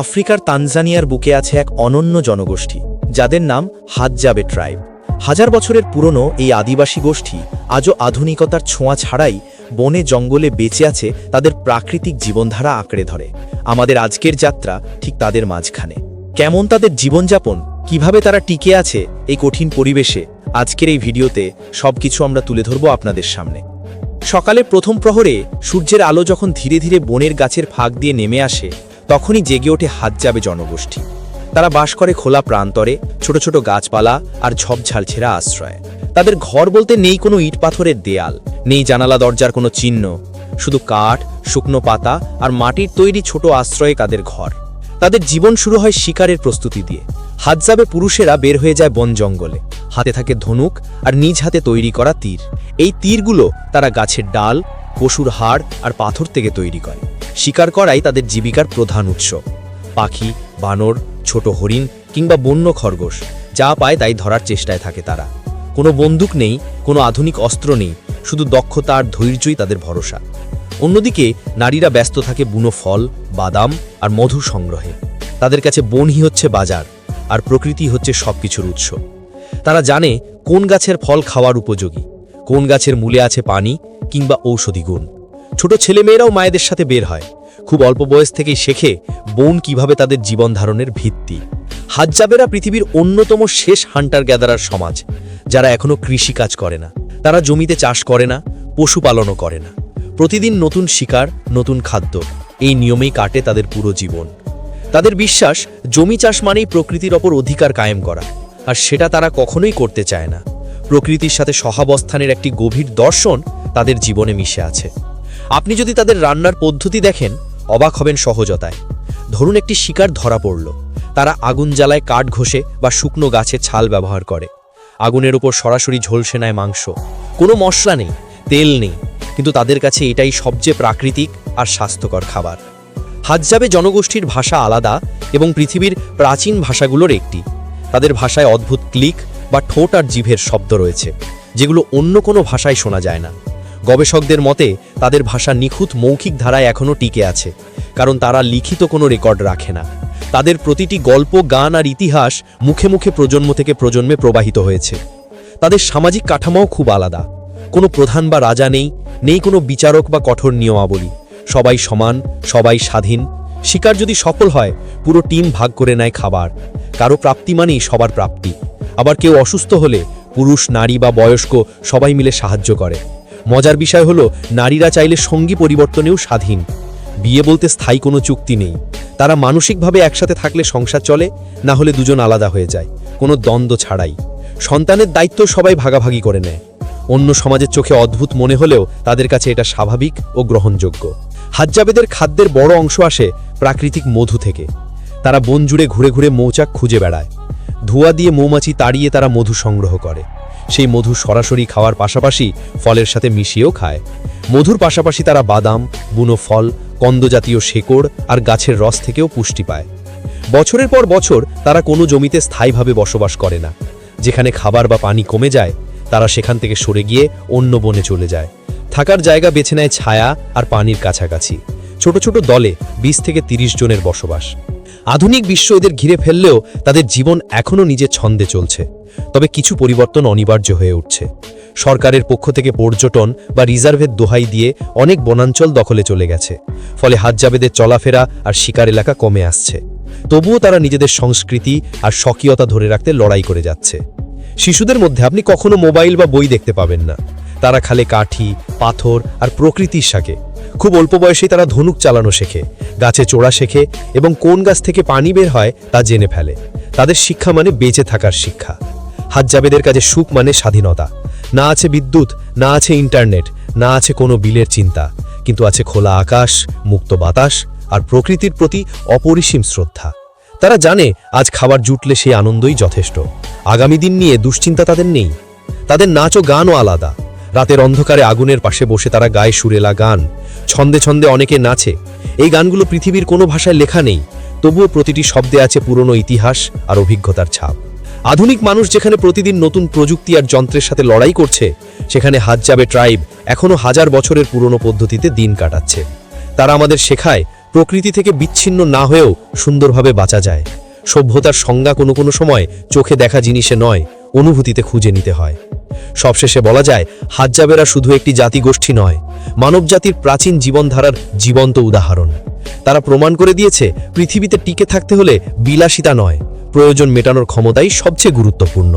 আফ্রিকার তানজানিয়ার বুকে আছে এক অনন্য জনগোষ্ঠী, যাদের নাম হাজ্জাবে ট্রাইব। হাজার বছরের পুরনো এই আদিবাসী গোষ্ঠী আজও আধুনিকতার ছোঁয়া ছাড়াই বনে জঙ্গলে বেঁচে আছে তাদের প্রাকৃতিক জীবনধারা আঁকড়ে ধরে। আমাদের আজকের যাত্রা ঠিক তাদের মাঝখানে। কেমন তাদের জীবনযাপন, কীভাবে তারা টিকে আছে এই কঠিন পরিবেশে, আজকের এই ভিডিওতে সবকিছু আমরা তুলে ধরব আপনাদের সামনে। সকালে প্রথম প্রহরে সূর্যের আলো যখন ধীরে ধীরে বনের গাছের ফাঁক দিয়ে নেমে আসে তখনই জেগে ওঠে হাত যাবে জনগোষ্ঠী। তারা বাস করে খোলা প্রান্তরে, ছোট ছোট গাছপালা আর ঝপঝাল ছেঁড়া আশ্রয়। তাদের ঘর বলতে নেই কোনো ইট পাথরের দেয়াল, নেই জানালা দরজার কোনো চিহ্ন। শুধু কাঠ, শুকনো পাতা আর মাটির তৈরি ছোট আশ্রয়ে তাদের ঘর। তাদের জীবন শুরু হয় শিকারের প্রস্তুতি দিয়ে। হাতজাবে পুরুষেরা বের হয়ে যায় বন জঙ্গলে। হাতে থাকে ধনুক আর নিজ হাতে তৈরি করা তীর। এই তীরগুলো তারা গাছের ডাল পশুর হাড় আর পাথর থেকে তৈরি করে। শিকার করাই তাদের জীবিকার প্রধান উৎস। পাখি, বানর, ছোট হরিণ কিংবা বন্য খরগোশ, যা পায় তাই ধরার চেষ্টায় থাকে তারা। কোনো বন্দুক নেই, কোনো আধুনিক অস্ত্র নেই, শুধু দক্ষতা আর ধৈর্যই তাদের ভরসা। অন্যদিকে, নারীরা ব্যস্ত থাকে বুনো ফল, বাদাম আর মধু সংগ্রহে। তাদের কাছে বনই হচ্ছে বাজার, আর প্রকৃতি হচ্ছে সবকিছুর উৎস। তারা জানে কোন গাছের ফল খাওয়ার উপযোগী। কোন গাছের মূলে আছে পানি কিংবা ঔষধি গুণ। ছোট ছেলেমেয়েরাও মায়েদের সাথে বের হয়। খুব অল্প বয়স থেকেই শেখে বোন কীভাবে তাদের জীবন ধারণের ভিত্তি। হাজ্জাবেরা পৃথিবীর অন্যতম শেষ হান্টার গ্যাদারার সমাজ, যারা এখনও কৃষি কাজ করে না। তারা জমিতে চাষ করে না, পশুপালনও করে না। প্রতিদিন নতুন শিকার, নতুন খাদ্য, এই নিয়মেই কাটে তাদের পুরো জীবন। তাদের বিশ্বাস, জমি চাষ মানেই প্রকৃতির ওপর অধিকার কায়েম করা, আর সেটা তারা কখনোই করতে চায় না। প্রকৃতির সাথে সহাবস্থানের একটি গভীর দর্শন তাদের জীবনে মিশে আছে। আপনি যদি তাদের রান্নার পদ্ধতি দেখেন, অবাক হবেন সহজতায়। ধরুন একটি শিকার ধরা পড়ল। তারা আগুন জ্বালায় কাঠ ঘষে বা শুকনো গাছের ছাল ব্যবহার করে। আগুনের উপর সরাসরি ঝলসে নেয় মাংস। কোনো মশলা নেই, তেল নেই, কিন্তু তাদের কাছে এটাই সবচেয়ে প্রাকৃতিক আর স্বাস্থ্যকর খাবার। হাজ্জাবে জনগোষ্ঠীর ভাষা আলাদা এবং পৃথিবীর প্রাচীন ভাষাগুলোর একটি। তাদের ভাষায় অদ্ভুত ক্লিক বা ঠোঁট আর জিভের শব্দ রয়েছে, যেগুলো অন্য কোনো ভাষায় শোনা যায় না। গবেষকদের মতে, তাদের ভাষা নিখুঁত মৌখিক ধারায় এখনও টিকে আছে, কারণ তারা লিখিত কোনো রেকর্ড রাখে না। তাদের প্রতিটি গল্প, গান আর ইতিহাস মুখে মুখে প্রজন্ম থেকে প্রজন্মে প্রবাহিত হয়েছে। তাদের সামাজিক কাঠামোও খুব আলাদা। কোনো প্রধান বা রাজা নেই নেই কোনো বিচারক বা কঠোর নিয়মাবলী। সবাই সমান, সবাই স্বাধীন। শিকার যদি সফল হয়, পুরো টিম ভাগ করে নেয় খাবার। কারও প্রাপ্তি মানেই সবার প্রাপ্তি। আবার কেউ অসুস্থ হলে পুরুষ, নারী বা বয়স্ক সবাই মিলে সাহায্য করে। মজার বিষয় হলো, নারীরা চাইলে সঙ্গী পরিবর্তনেও স্বাধীন। বিয়ে বলতে স্থায়ী কোনো চুক্তি নেই। তারা মানসিকভাবে একসাথে থাকলে সংসার চলে, না হলে দুজন আলাদা হয়ে যায়। কোনো দ্বন্দ্ব ছাড়াই। সন্তানের দায়িত্ব সবাই ভাগাভাগি করে নেয়। অন্য সমাজের চোখে অদ্ভুত মনে হলেও তাদের কাছে এটা স্বাভাবিক ও গ্রহণযোগ্য। হাজ্জাবেদের খাদ্যের বড় অংশ আসে প্রাকৃতিক মধু থেকে। তারা বন জুড়ে ঘুরে ঘুরে মৌচাক খুঁজে বেড়ায়। ধোঁয়া দিয়ে মৌমাছি তাড়িয়ে তারা মধু সংগ্রহ করে। সেই মধু সরাসরি খাওয়ার পাশাপাশি ফলের সাথে মিশিয়েও খায়। মধুর পাশাপাশি তারা বাদাম, বুনো ফল, কন্দজাতীয় শেকড় আর গাছের রস থেকেও পুষ্টি পায়। বছরের পর বছর তারা কোনো জমিতে স্থায়ীভাবে বসবাস করে না। যেখানে খাবার বা পানি কমে যায়, তারা সেখান থেকে সরে গিয়ে অন্য বনে চলে যায়। থাকার জায়গা বেছে নেয় ছায়া আর পানির কাছাকাছি। ছোট ছোট দলে ২০ থেকে ৩০ জনের বসবাস। আধুনিক বিশ্ব এদের ঘিরে ফেললেও তাদের জীবন এখনও নিজের ছন্দে চলছে। তবে কিছু পরিবর্তন অনিবার্য হয়ে উঠছে। সরকারের পক্ষ থেকে পর্যটন বা রিজার্ভের দোহাই দিয়ে অনেক বনাঞ্চল দখলে চলে গেছে। ফলে হাজ্জাবেদের চলাফেরা আর শিকার এলাকা কমে আসছে। তবুও তারা নিজেদের সংস্কৃতি আর স্বকীয়তা ধরে রাখতে লড়াই করে যাচ্ছে। শিশুদের মধ্যে আপনি কখনো মোবাইল বা বই দেখতে পাবেন না। তারা খালে কাঠি, পাথর আর প্রকৃতির সাকে খুব অল্প বয়সেই তারা ধনুক চালানো শেখে, গাছে চোড়া শেখে এবং কোন গাছ থেকে পানি বের হয় তা জেনে ফেলে। তাদের শিক্ষা মানে বেঁচে থাকার শিক্ষা। হাজ্জাবেদের কাছে সুখ মানে স্বাধীনতা। না আছে বিদ্যুৎ, না আছে ইন্টারনেট, না আছে কোনো বিলের চিন্তা, কিন্তু আছে খোলা আকাশ, মুক্ত বাতাস আর প্রকৃতির প্রতি অপরিসীম শ্রদ্ধা। তারা জানে আজ খাবার জুটলে সেই আনন্দই যথেষ্ট। আগামী দিন নিয়ে দুশ্চিন্তা তাদের নেই। তাদের নাচ ও গানও আলাদা। রাতের অন্ধকারে আগুনের পাশে বসে তারা গায়ে সুরেলা গান। ছন্দে ছন্দে অনেকে নাচে। এই গানগুলো পৃথিবীর কোনো ভাষায় লেখা নেই, তবুও প্রতিটি শব্দে আছে পুরনো ইতিহাস আর অভিজ্ঞতার ছাপ। আধুনিক মানুষ যেখানে প্রতিদিন নতুন প্রযুক্তি আর যন্ত্রের সাথে লড়াই করছে, সেখানে হাজ্জাবে ট্রাইব এখনও হাজার বছরের পুরনো পদ্ধতিতে দিন কাটাচ্ছে। তারা আমাদের শেখায়, প্রকৃতি থেকে বিচ্ছিন্ন না হয়েও সুন্দরভাবে বাঁচা যায়। সভ্যতার সংজ্ঞা কোনো কোনো সময় চোখে দেখা জিনিসে নয়, অনুভূতিতে খুঁজে নিতে হয়। সবশেষে বলা যায়, হাজ্জাবেরা শুধু একটি জাতিগোষ্ঠী নয়, মানবজাতির প্রাচীন জীবনধারার জীবন্ত উদাহরণ। তারা প্রমাণ করে দিয়েছে, পৃথিবীতে টিকে থাকতে হলে বিলাসিতা নয়, প্রয়োজন মেটানোর ক্ষমতাই সবচেয়ে গুরুত্বপূর্ণ।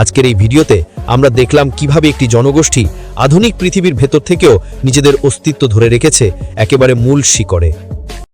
আজকের এই ভিডিওতে আমরা দেখলাম কীভাবে একটি জনগোষ্ঠী আধুনিক পৃথিবীর ভেতর থেকেও নিজেদের অস্তিত্ব ধরে রেখেছে, একেবারে মূল শিকড়ে।